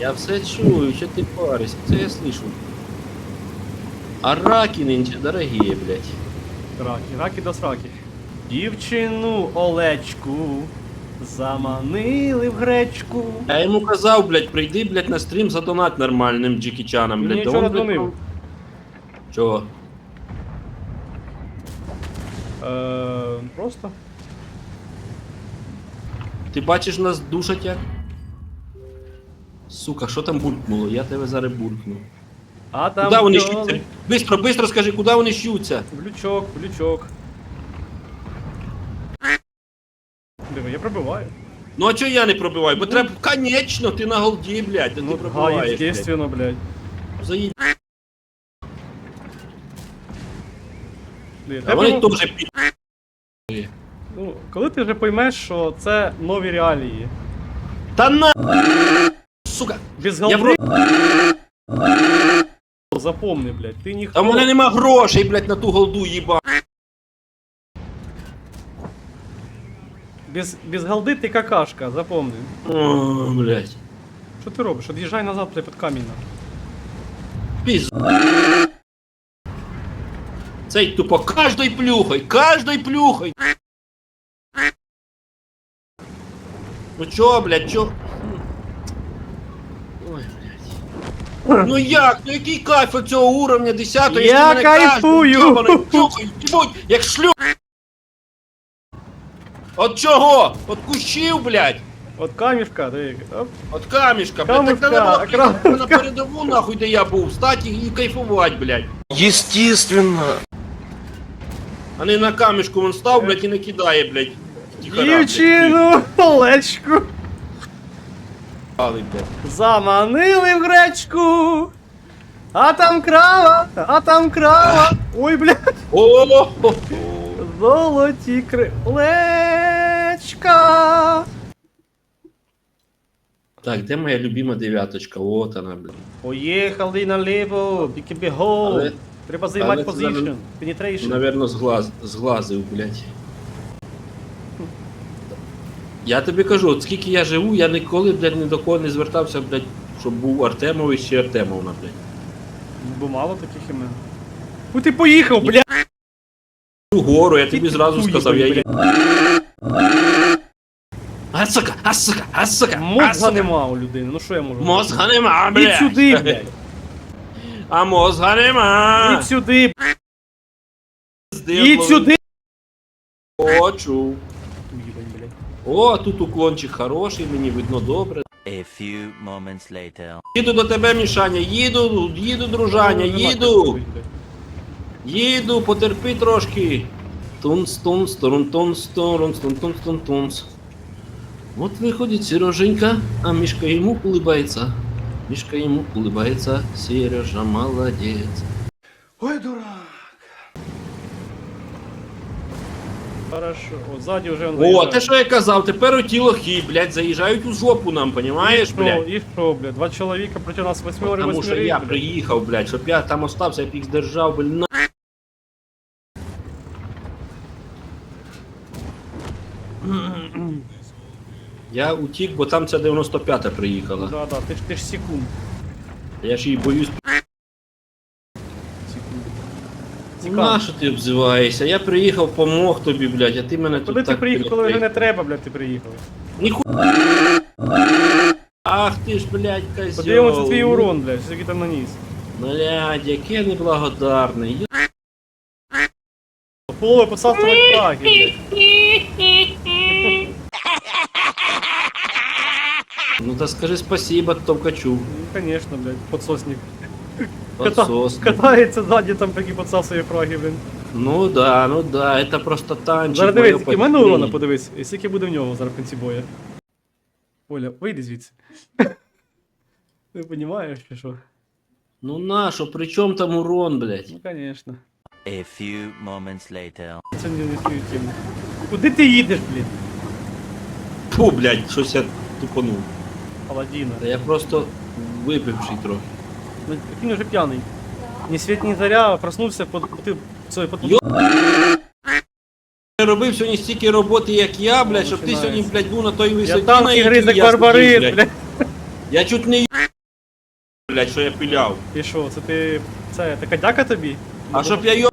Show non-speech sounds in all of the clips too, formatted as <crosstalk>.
Я все чую, що ти паришся, це я слышу. А раки нынче дорогие, блядь. Раки, раки до сраки. Дівчину Олечку заманили в гречку. Я йому казав, блядь, прийди, блядь, на стрім задонать нормальним Джекі Чаном, блядь. нічого он, не блядь, донив. Чого? Е, просто. Ти бачиш нас душать як? Сука, що там булькнуло? Я тебе зараз булькну. А там Куда вони бджоли. щуться? Бистро, бистро скажи, куди вони щуться? Блючок, блючок. Диви, я пробиваю. Ну а чого я не пробиваю? Бо треба, конечно, ти на голді, блядь, да ти Ну, га, пробиваєш, блядь. естественно, блядь. Заїб... Блін, А тебе, вони ну, теж пі... ну, коли ти вже поймеш, що це нові реалії. Та на... Без я запомни, блядь, ти ніхто. Та в мене нема грошей, блядь, на ту голду, їба. Без, без голди ти какашка, запомни. О, блядь. Що ти робиш? Од'їжджай назад, блядь, під камінь. нахуй. Піз... Цей тупо каждой плюхой, каждой плюхой. Ну чо, блядь, чо? Ой, блядь. Ну як? Ну який кайф від цього уровня 10 Я кайфую. як шлю. От чого? От кущів, блядь. От камішка, диви. Оп. От камішка, блядь, Камушка, так треба було їхати на передову, нахуй, де я був, стати і кайфувати, блядь. Естественно. А не на камішку він став, блядь, і не кидає, блядь. тихора, блядь, Дівчину Олечку. Заманили в гречку. А там крава, а там крава. Ой, блядь. О, Золоті крилечка. Так, де моя любима дев'яточка? От вона, блядь. Поїхали наліво, біки бігол. Але- Треба займати але це позицію. Penetration. Наверно, зглаз, зглазив, блядь. Я тобі кажу, от скільки я живу, я ніколи, блядь, ні до кого не звертався, блядь, щоб був Артемович чи Артемовна, блядь. Бо мало таких імен. Ну ти поїхав, блядь. Ту гору, я тобі зразу сказав, я їм. А сука, а сука, а сука, а Мозга сука. нема у людини, ну що я можу? Мозга нема, Ідь блядь. сюди, блядь. <laughs> А мозга нема. Ідь сюди, Пизди, ідь сюди. Хочу. Блядь. О, тут уклончик хороший, мені видно добре. A few moments later. Їду до тебе, Мішаня, їду, їду, дружаня, Ну, нема їду. чого робити, блядь. Їду, потерпи трошки. Тунс, тунс, турун, тунс, турун, тун, тун, тун, тунс. Вот выходит Сереженька, а Мишка ему улыбается. Мишка ему улыбается, Сережа молодец. Хорошо. О, ззаді вже он О, заїжджає. те, що я казав, тепер оті лохи, блядь, заїжджають у жопу нам, понімаєш, І блядь? і що, блядь? Два чоловіка проти нас восьмери, Тому що восьмери, я блядь. приїхав, блядь, щоб я там остався, я б їх здержав, блядь, на... Я утік, бо там ця 95-та приїхала. Да, да, ти ж, ти ж секунд. Я ж її боюсь. Секунд. На Цікаво. що ти обзиваєшся? Я приїхав, помог тобі, блядь, а ти мене тут Коли ти так приїхав, коли вже не треба, блядь, ти приїхав. Ніху... Ах ти ж, блядь, козьол. Подивимося твій урон, блядь, скільки там наніс. Блядь, який я неблагодарний. Ю- Полове посасувати праги, блядь. Ну та скажи спасибо Товкачу. Ну, конечно, блядь, подсосник. Ката-. Катається ззаді, там такі подсасує фраги, блін. Ну да, ну да, это просто танчик. Зараз дивись, скільки в мене урона подивись, і скільки буде в нього зараз в кінці боя. Оля, вийди звідси. <laughs> Ти розумієш, чи що? Ну на що, при чому там урон, блядь? Ну, конечно. A few moments later. Це не тему. Куди ти їдеш, блін? Фу, блядь, щось я тупанув. Паладіна. Та я просто випивший трохи. Ну, він вже п'яний. Ні світ, ні заря, проснувся, под, ти, це, под, Йо- Я робив сьогодні стільки роботи, як я, блядь, щоб ти сьогодні, блядь, був на той Я висоті, на танки якій гризик я блядь. Я чуть не блядь, що я пиляв. І що, це ти. Це така дяка тобі? А щоб я йо...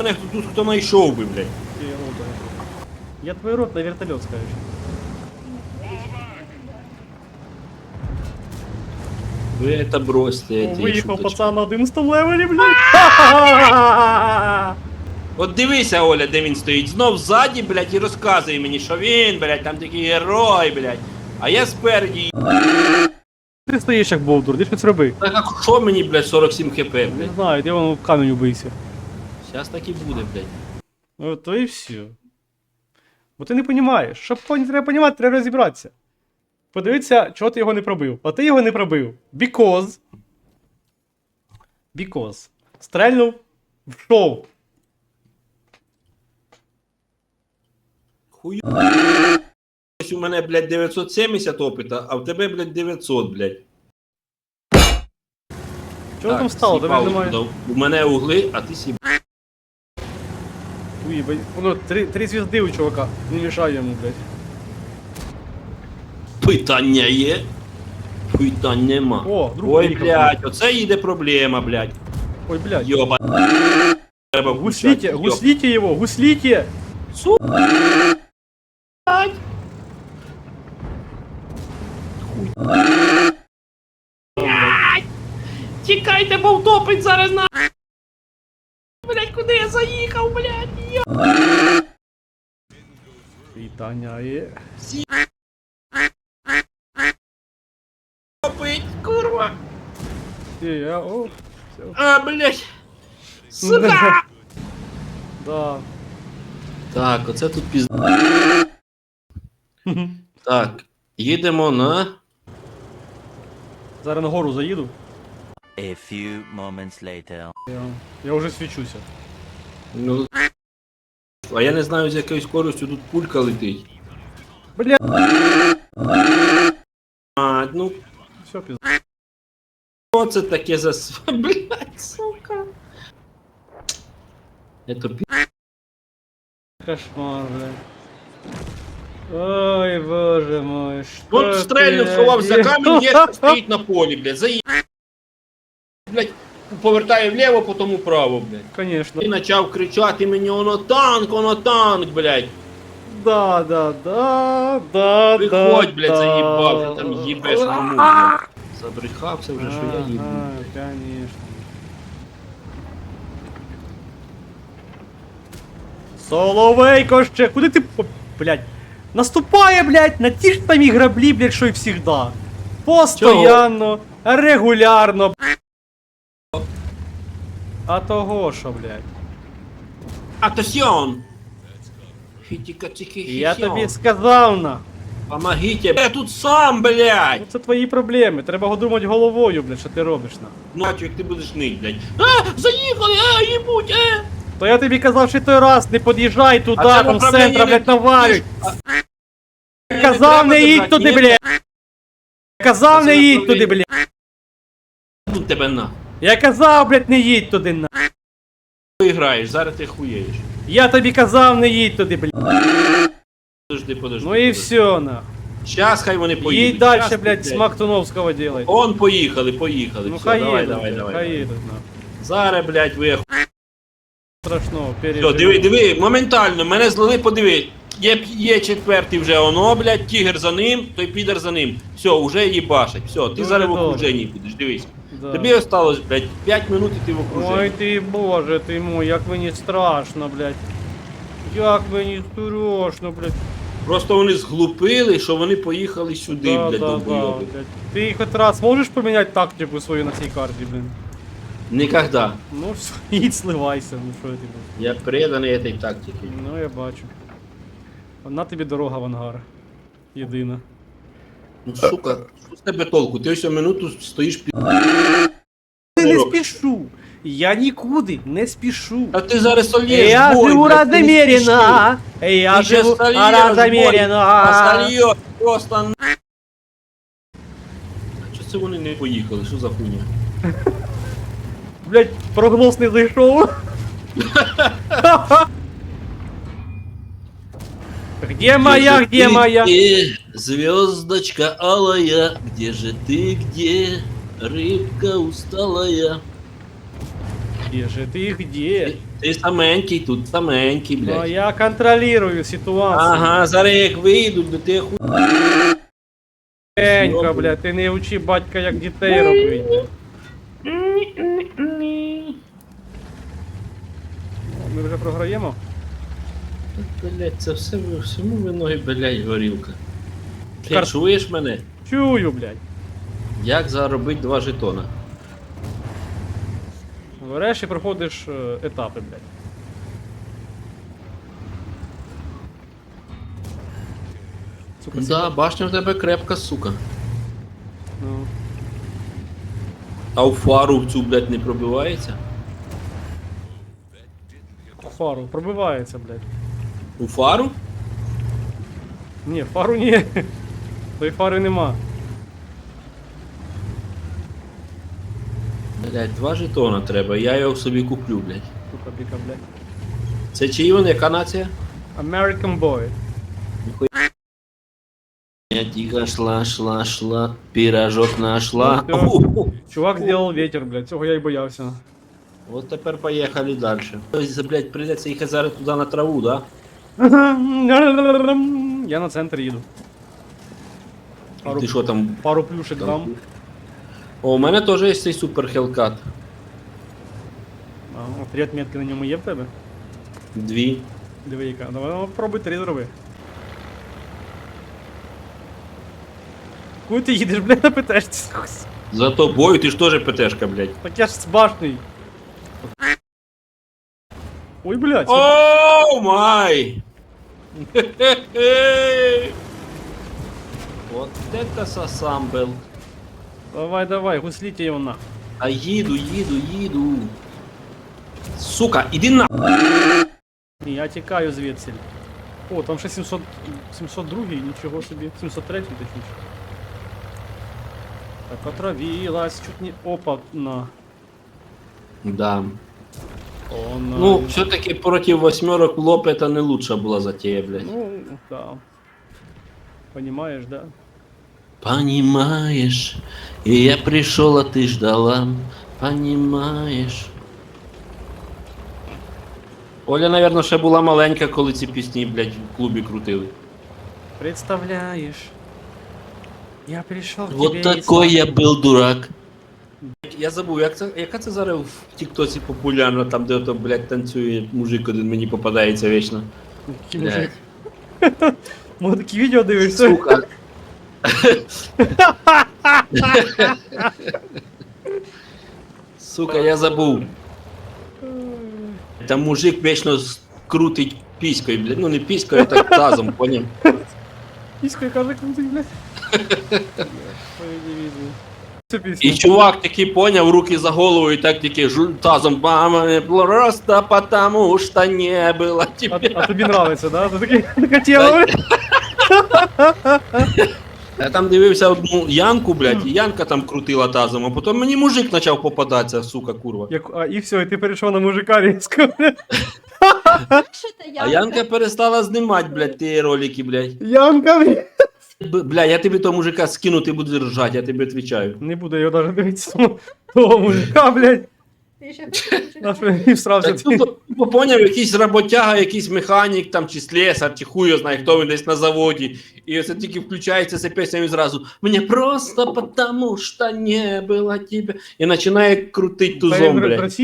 хто тут хто знайшов би, блядь. Ти. Я твій рот на вертольот скажу. Ви это бросьте, эти Виїхав шуточки. пацан на 11 левелі, блядь. <laughs> От дивися, Оля, де він стоїть. Знов ззаді, блядь, і розказує мені, що він, блядь, там такий герой, блядь. А я спереді. Ти стоїш як бовдур, ти щось роби. Так а що мені, блядь, 47 хп, Не блядь? знаю, ти воно в камінь убийся. Зараз так і буде, блядь. Ну, то і все. Бо ти не розумієш. Щоб поні треба розуміти, треба розібратися. Подивитися, чого ти його не пробив. А ти його не пробив. Because. Because. Стрельнув в шоу. Хую. Ось у мене, блядь, 970 опита, а в тебе, блядь, 900, блядь. Чого Так, там стало? Тебе немає. У мене угли, а ти сіб. Уї, бо- Воно три, три звізди у чувака. Не мішай йому, блядь. Питання є. Питань нема. О, друг Ой, приїхав. блядь, оце їде проблема, блядь. Ой, блядь. Йоба. Треба Гуслите, включати, йоб. гуслите его, гуслите! Су... блядь. Блядь. Тікайте, бо втопить зараз на. Блядь, куди я заїхав, блядь? Йо. Вітання є. Топить, курва. Е, я, о, все. А, блядь. Сука. Да. Так, оце тут пізда. Так, їдемо на. Зараз на гору заїду. A few moments later. Я, я вже свічуся. Ну. А я не знаю, з якою скоростю тут пулька летить. Бля. А, ну, Все, пізда. що це таке за с- <laughs> Блядь, сука. Это пі... Кошмар, бля. Ой, боже мой, що От ти стрельнув, сховався камінь, є, <laughs> стоїть на полі, блядь, заїхав. Блядь, повертає вліво, потім вправо, блядь. Конечно. І почав кричати мені, воно танк, воно танк, блядь. Да, да, да, да, Виходь, да, блядь, заїбав, ти там їбеш на блядь. Забрехався вже, що я їбу. Ага, конечно. Соловейко ще, куди ти, по- блядь, наступає, блядь, на ті ж самі граблі, блядь, що й всегда. Постоянно, регулярно. А того що, блядь? Атасьон! Хітіка-тіки Я тобі сказав на. Помогите, я тут сам, блядь! Ну це твої проблеми, треба думати головою, блядь, що ти робиш на. Ну, а як ти будеш нить, блядь? А, заїхали, а, їбуть, е! То я тобі казав, що той раз не під'їжджай туди, А там з центра, блядь, навалюють. А- Казав, не їдь туди, блядь. Казав, не їдь туди, блядь. Тут тебе на. Я казав, блядь, не їдь туди, на. Ти граєш, зараз ти хуєш. Я тобі казав, не їдь туди, блядь. Подожди, подожди. Ну і все, на. Щас хай вони поїдуть. Їдь далі, Щас, блядь, з Мактуновського делай. Он поїхали, поїхали. Ну Все, хай давай, їдуть, давай, блядь, давай. хай їдуть, на. Зараз, блядь, ви Страшного, Все, переживу. диви, диви, моментально, мене злили, подиви. Є, є четвертий вже оно, блядь, тігр за ним, той підер за ним. Все, уже їбашить. Все, ти Дуже зараз в добре. окруженні будеш, дивись. Да. Тобі осталось, блядь, 5 минут і ти в окруженні. Ой ти боже ти мой, як мені страшно, блядь. Як мені страшно, блядь. Просто вони зглупили, що вони поїхали сюди, Да, блядь, да, да, долбойоби. блядь. Ти хоч раз можеш поміняти тактику свою на цій карті, блін? Никогда. Ну <laughs> все, їдь сливайся, ну що я тобі. Я преданий этой тактике. Ну я бачу. Одна тобі дорога в ангар. Єдина. Ну, сука, що з тебе толку? Ти ось минуту стоїш під... Ти не спішу. Я нікуди не спішу. А ти зараз сольєш Я бой, живу блядь, ти не спіши. размеренно. Я Ти щас живу сольєш бой, А размеренно. сольєш просто... на- це вони не поїхали? Що за хуйня? Блять, прогноз не зайшов. <laughs> Где моя, где моя? Где, звездочка алая, где же ты, где? рибка усталая. Где же ты, где? Ти саменький, тут саменький, Ну, блядь. я контролирую ситуацію. Ага, зараз як вийдуть, до ти ху... Енька, блядь, ти не учи батька, як дітей робити. Ми вже програємо? Блядь, це все всьому виноги, блядь, горілка. Ти Кар- чуєш мене? Чую, блядь. Як заробити два жетона? Береш і проходиш е, етапи, блядь. Сука, Да, башня в тебе крепка, сука. Ну. А у фару в цю, блядь, не пробивається? Фару пробивається, блядь. У фару? Ні, фару ні. Тої фари нема. Блядь, два жетона треба, я його собі куплю, блядь. Сука, біка, блядь. Це чиї вони, яка нація? American Boy. Я тихо шла, шла, шла, пирожок нашла. Ну, всё. Уху. Чувак зробив ветер, блядь, цього я й боявся. От тепер поїхали далі. Ось, блядь, прийдеться зараз туди на траву, да? Я на центр їду. Пару, Ти що там? пару плюшек там? дам. О, у мене теж є цей супер хелкат. А, три отметки на ньому є в тебе? Дві. Диви яка. Давай ну, пробуй три зроби. Куди ти їдеш, блядь, на ПТшці? За тобою, ти ж теж ПТшка, блядь. Так я ж башний. Ой, блядь. Оу май! <laughs> Хе-хе-хе! Вот это сосамбл. Давай, давай, гуслите його на. А їду, їду, їду. Сука, іди на. Ні, я тікаю звідси. О, там ще 700... 702, нічого собі. 703 точніше. Так, отравилась, чуть не... Опа, на. Да. О, на. Ну, все-таки проти восьмерок лоб это не лучша була затея, блядь. Ну, да. Понимаешь, да? Понимаешь, и я пришел, а ты ждала. Понимаешь. Оля, наверное, ще була маленька, коли ці пісні, блядь, в клубі крутили. Представляешь? Я пришел к Вот тебе и такой я был дурак. Я забув, як це, яка це зараз в Тіктоці популярна, там де ото, блядь, танцює мужик один мені попадається вічно. Який мужик. Може такі відео дивишся? Сука. Сука, я забув. Там мужик вічно крутить піською, блядь. Ну не піською, а так тазом, поняв. Піською каже крутий, блядь. <laughs> І чувак такий поняв, руки за голову і так тільки тазом бам, просто потому что не было тебе. а тобі нравиться, да? Ти такий така тема. Я там дивився одну Янку, блядь, і Янка там крутила тазом, а потім мені мужик почав попадатися, сука, курва. Як, а, і все, і ти перейшов на мужика різко. А Янка перестала знімати, блядь, ті ролики, блядь. Янка, блядь. Бля, я тобі того мужика скину, ти будеш ржати, я тобі відповідаю. Не буду його даже дивитися, того- того мужика, блядь. Наш і всрався. Так, ну, то, поняв, якийсь роботяга, якийсь механік там, чи слесар, чи хуй його знає, хто він десь на заводі. І оце тільки включається ця пісня і зразу «Мені просто потому що не було тебе». І починає крутить тузом, блядь.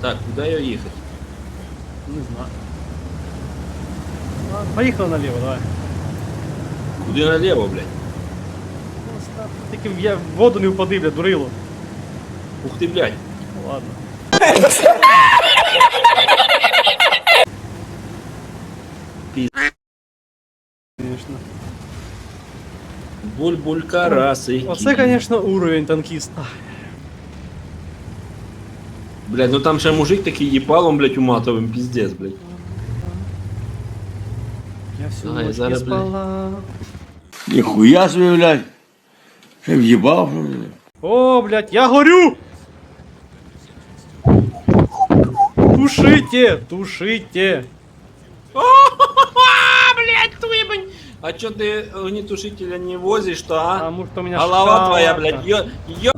Так, куди його їхати? Не знаю. Поїхали наліво, давай. Куди наліво, блядь? Тільки в- я в воду не впади, блядь, дурило. Ух ти, блядь. Ладно. Конечно. Буль-булька раси. Оце, конечно, уровень танкіста. Блядь, ну там ще мужик такий їбалом, блядь, уматовим, піздець, блядь. Я всю Ай, ночь не зараз, блядь. спала. Нихуя себе, блядь. Ты въебал, что ли? О, блядь, я горю! Тушите, тушите. блядь, твибань! А чё ты огнетушителя не возишь-то, а? Потому что у меня Голова твоя, шоколадка. блядь, ё, ё,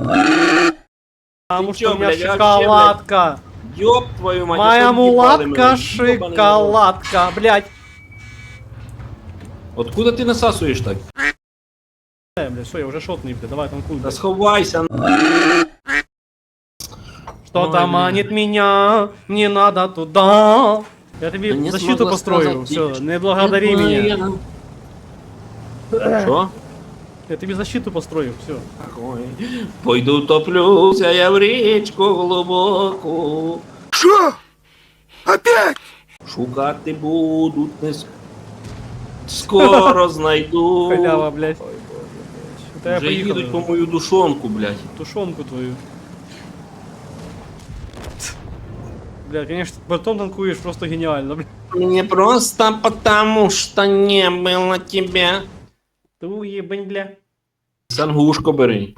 Потому Ты что чё, у меня блядь, вообще, шоколадка. ёб твою мать. Моя что ты мулатка шоколадка, блядь. рот? Откуда ты насасуешь так? Э, блядь, все, я уже шотный, блядь, давай танкуй. Да блядь. сховайся, Что-то Ой, манит меня, не надо туда. Я тебе Да не защиту смогла построю, сказать, все, тихо. не благодари меня. Що? Я тебе защиту построю, все. Ой, Пойду топлюся я в річку глибоку. Что? Опять? Шукати будуть не с- скоро <laughs> знайду. Халява, блядь. Это я Вже їдуть по поехал. мою душонку, блядь. Тушенку твою. Бля, конечно, бортом танкуешь просто гениально, бля. Мне просто потому, что не было тебя. Ты уебань, бля. Сангушко бери.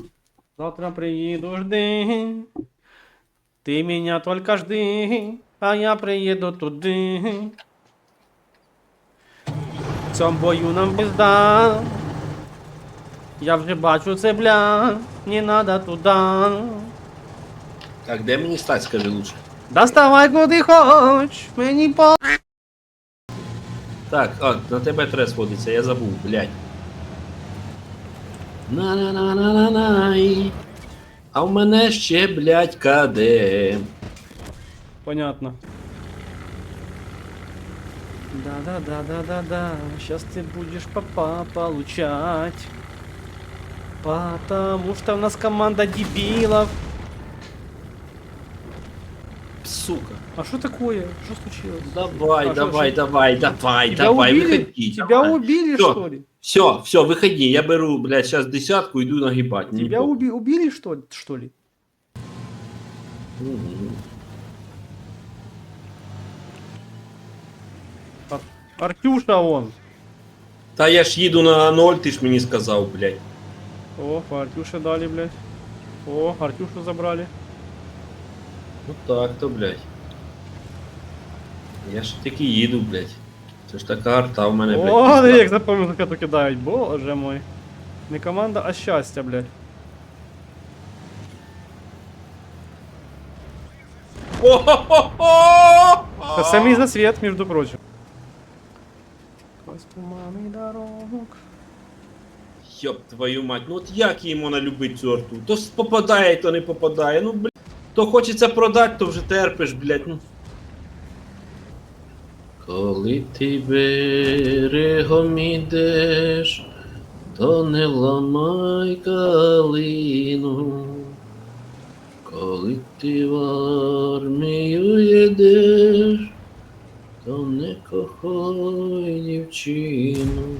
Завтра приеду, жди. Ты меня только жди, а я приеду туди. Цьому бою нам пизда. Я вже бачу це, бля. Не надо туда. Так, де мені стать, скажи лучше. Доставай куди хоч, мені по. Так, а, на тебе треба сходиться, я забув, блядь. на на на на на най А в мене ще, блядь, каде. Понятно. Да-да-да-да-да-да. Сейчас ты будешь папа получать. Потому что у нас команда дебилов. Сука. А что такое? Что случилось? Давай, А, давай, шо? давай, давай, Тебя давай, убили? выходи. Тебя убили, Всё. что ли? Все, все, выходи, я беру, блядь, сейчас десятку, иду нагибать. Тебя уби- убили, что, ли- что ли? Мгм. Ар- Артюша он. Та я ж їду на ноль, ти ж мені сказав, блядь. О, по Артюше дали, блядь. О, Артюшу забрали. Ну так то, блядь. Я ж таки їду, блядь. Це ж така арта в мене, блядь. О, пізда. як запомнил, как кидають. Боже мой. Не команда, а щастя, блядь. О-хо-хо-хо! Це самий засвет, между прочим. Дорог. Йоп твою мать, ну от як йому налюбить цю арту? То попадає, то не попадає. Ну, блядь. То хочеться продати, то вже терпиш, блядь. Ну. Коли ти берегом ідеш, то не ламай калину. Коли ти в армію їдеш, то не кохай дівчину.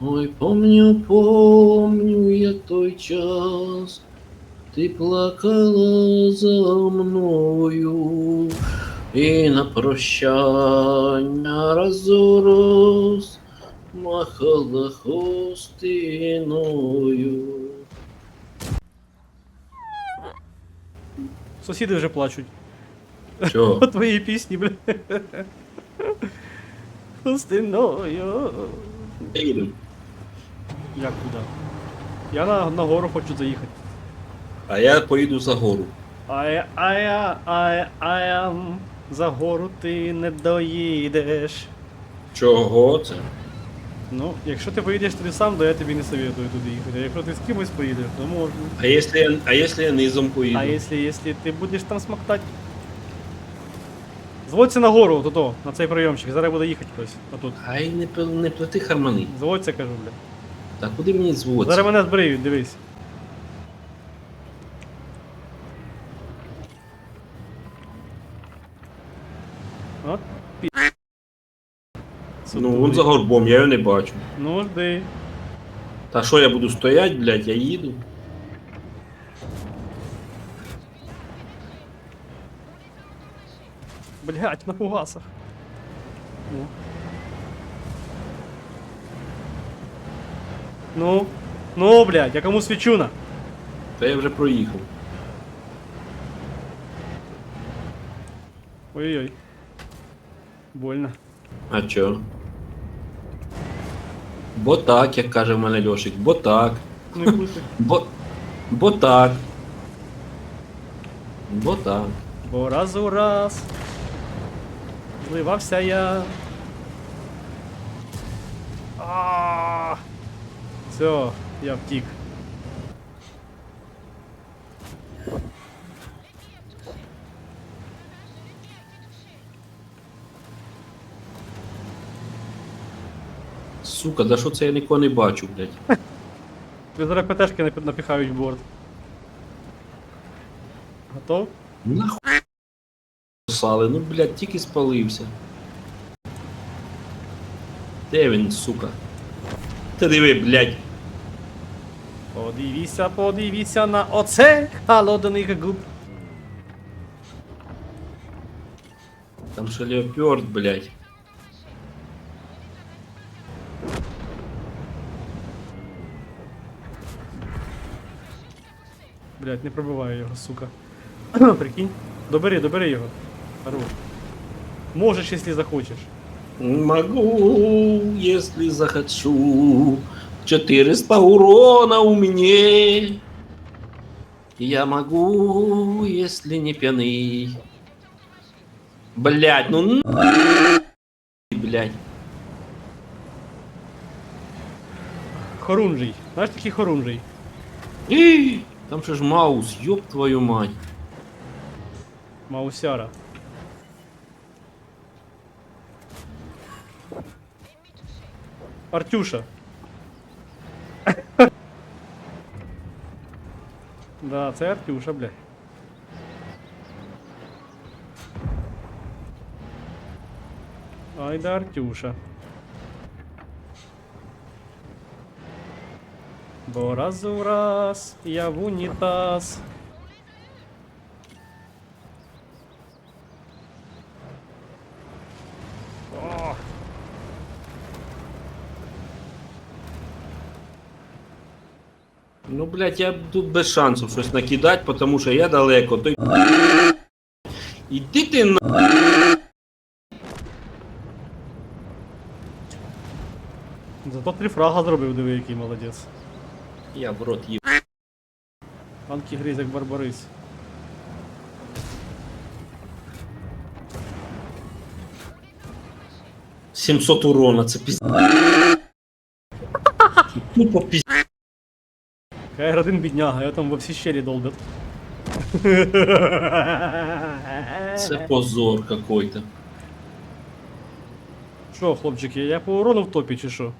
Ой, помню, помню я той час, ти плакала за мною, і на прощання разорос махала хостиною. Сусіди вже плачуть. Чо? <laughs> По твоїй пісні, блядь. Пустиною. Їду. Як куди? Я на, на гору хочу заїхати. А я поїду за гору. Ай, ай, ай, ай, за гору ти не доїдеш. Чого це? Ну, якщо ти поїдеш туди сам, то я тобі не советую туди їхати. А якщо ти з кимось поїдеш, то можна. А якщо я, а якщо я низом поїду? А якщо, якщо ти будеш там смоктати? Зводься на гору, то, на цей прийомчик. Зараз буде їхати хтось. Отут. Ай, не, пи- не плати хармани. Зводься, кажу, бля. Та куди мені зводиться? Зараз мене збриють, дивись. От, пі... Ну, вон за горбом, я його не бачу. Ну, жди. Та що я буду стоять, блядь, я їду. Блять, на фугасах. Ну. Ну, ну, блядь, я кому свечу на? Та я вже проїхав. Ой-ой-ой. Больно. А чо? Бо так, як каже в мене Льошик, бо так. Ну і хуй ти. <laughs> Бо. Бо так. Бо так. Бо раз у раз. Зливався я. А. Все, я втік. Сука, да що це я нікого не бачу, блядь. <laughs> Тобі зараз ПТшки напі- напіхають в борт. Готов? Нахуй сали, ну блядь, тільки спалився. Де він, сука? Та диви, блядь. Подивіться, подивіться на оце холодний губ. Там ще леопард, блядь. Блять, не пробиваю його, сука. <clears throat> Прикинь. Добери, добери його. Хорош. Можеш, якщо захочеш. Могу, если захочу. 400 урона у меня. Я могу, если не пьяный. Блять, ну блять. Хорунжий. Знаєш такий хорунжий? Ih, Там же ж маус, ёб твою мать. Маусяра. Артюша. да, це Артюша, бля. Ай да Артюша. Бо раз у раз я в унітаз. О, Ну, блядь, я тут без шансів щось накидати, потому що я далеко. Той... Іди ти на... Зато три фрага зробив, диви, який молодець. Я в рот їб. Анкі гриз як Барбарис. — 700 урона, це піз... <laughs> Тупо піз... Я один бідняга, я там во всі щелі долбят. Це позор какой-то. Що, хлопчики, я по урону в топі чи що?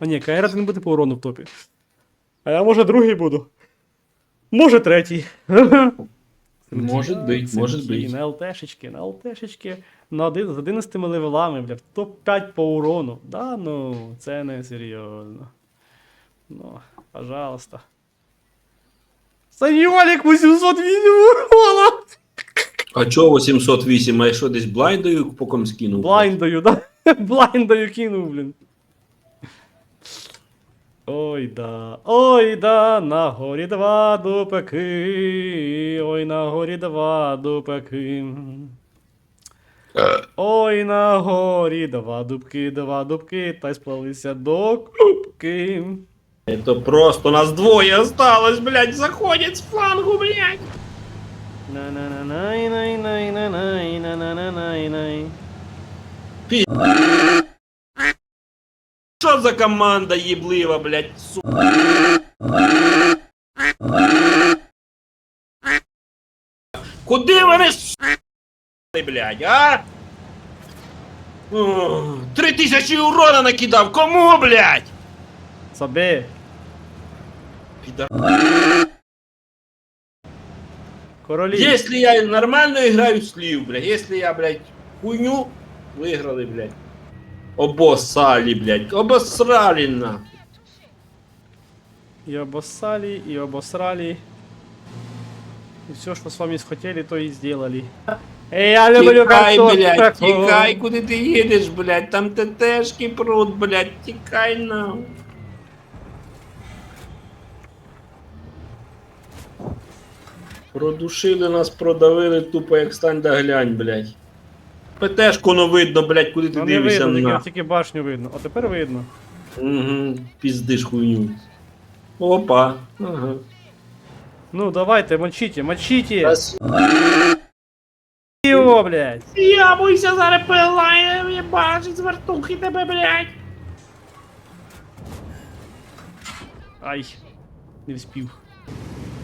А ні, КР не буде по урону в топі. А я може другий буду. Може третій. Может быть, может Синки, быть. На ЛТшечки, на ЛТшечки. На один, з 11 левелами, блядь. Топ-5 по урону. Да, ну, це не серйозно. Ну, пожалуйста. Саньолік 808 урона! А чого 808? А я що десь блайндою по ком скинув? Блайндою, да? <laughs> Блайндою кинув, блін. Ой да, ой да, на горі два дупаки, ой на горі два дупаки. Ой на горі два дубки, два дубки, та й сплалися до кубки. Это просто нас двое осталось, блядь, заходит с флангу, блядь. най Що за команда єблива, блядь, сука? Куди вони блядь, а? Три тисячі урона накидав, кому, блядь? Собі. Підар. Королі. Если я нормально играю слив, блядь, если я, блядь, хуйню, выиграли, блядь. Обоссали, блядь, обосрали на. И обоссали, и обосрали. И все, что с вами хотели, то и сделали. Эй, я люблю Тікай, блядь, картошку. тікай, куди ти їдеш, блядь, там ТТшки прут, блядь, тікай на. Продушили нас, продавили, тупо як стань да глянь, блядь. ПТшку ну видно, блядь, куди ти Ну не дивишся видно, тільки, на. тільки башню видно. А тепер видно. Угу, піздиш хуйню. Опа. Ага. Ну давайте, мочите, мочите! Раз. Йо, блядь! Я боюся зараз пилає, мені бачить з вертухи тебе, блядь. Ай. Не вспів.